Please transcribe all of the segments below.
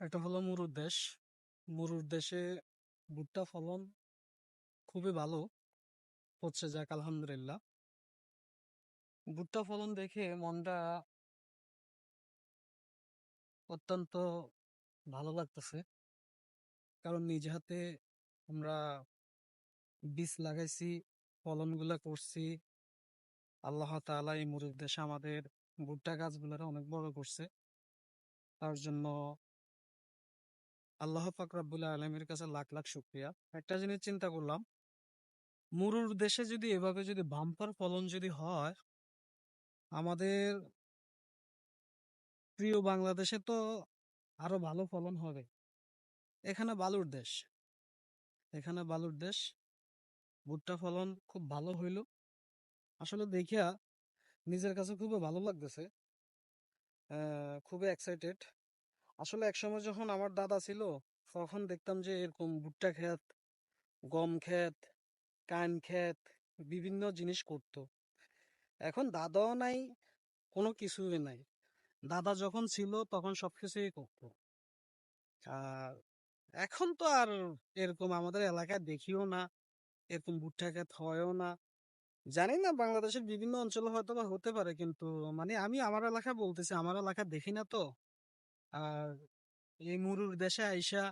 এটা হলো মুরুর দেশ। মুরুর দেশে ভুট্টা ফলন খুবই ভালো, হচ্ছে যাক আলহামদুলিল্লাহ। ভুট্টা ফলন দেখে মনটা অত্যন্ত ভালো লাগতেছে। কারণ নিজ হাতে আমরা বীজ লাগাইছি, ফলনগুলা করছি। আল্লাহ তাআলা এই মুরুর দেশে আমাদের ভুট্টা গাছগুলার অনেক বড় করছে। তার জন্য আল্লাহ পাক রাব্বুল আলমীর কাছে লাখ লাখ শুক্রিয়া। একটা জিনিস চিন্তা করলাম, মুরুর দেশে যদি এভাবে যদি বাম্পার ফলন যদি হয়, আমাদের প্রিয় বাংলাদেশে তো আরও ভালো ফলন হবে। এখানে বালুর দেশ, এখানে বালুর দেশ, ভুট্টা ফলন খুব ভালো হইল। আসলে দেখিয়া নিজের কাছে খুবই ভালো লাগতেছে খুবই এক্সাইটেড আসলে একসময় যখন আমার দাদা ছিল, তখন দেখতাম যে এরকম ভুট্টা ক্ষেত, গম ক্ষেত, কান ক্ষেত বিভিন্ন জিনিস করতো। এখন দাদাও নাই, কোনো কিছুই নাই। দাদা যখন ছিল তখন সবকিছুই করতো। আর এখন তো আর এরকম আমাদের এলাকায় দেখিও না, এরকম ভুট্টা ক্ষেত হয়ও না। জানি না, বাংলাদেশের বিভিন্ন অঞ্চলে হয়তো বা হতে পারে, কিন্তু মানে আমি আমার এলাকায় বলতেছি, আমার এলাকা দেখি না তো। আর এই মুরুর দেশে আইসা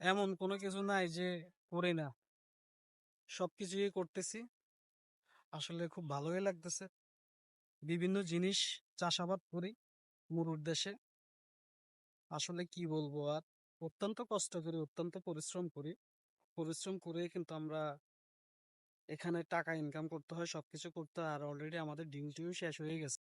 এমন কোনো কিছু নাই যে করি না। সবকিছুই করতেছি। আসলে খুব ভালোই লাগতেছে। বিভিন্ন জিনিস চাষাবাদ করি মুরুর দেশে। আসলে কি বলব আর? অত্যন্ত কষ্ট করি, অত্যন্ত পরিশ্রম করি। পরিশ্রম করে কিন্তু আমরা এখানে টাকা ইনকাম করতে হয়, সবকিছু করতে হয়, আর অলরেডি আমাদের ডিউটিও শেষ হয়ে গেছে।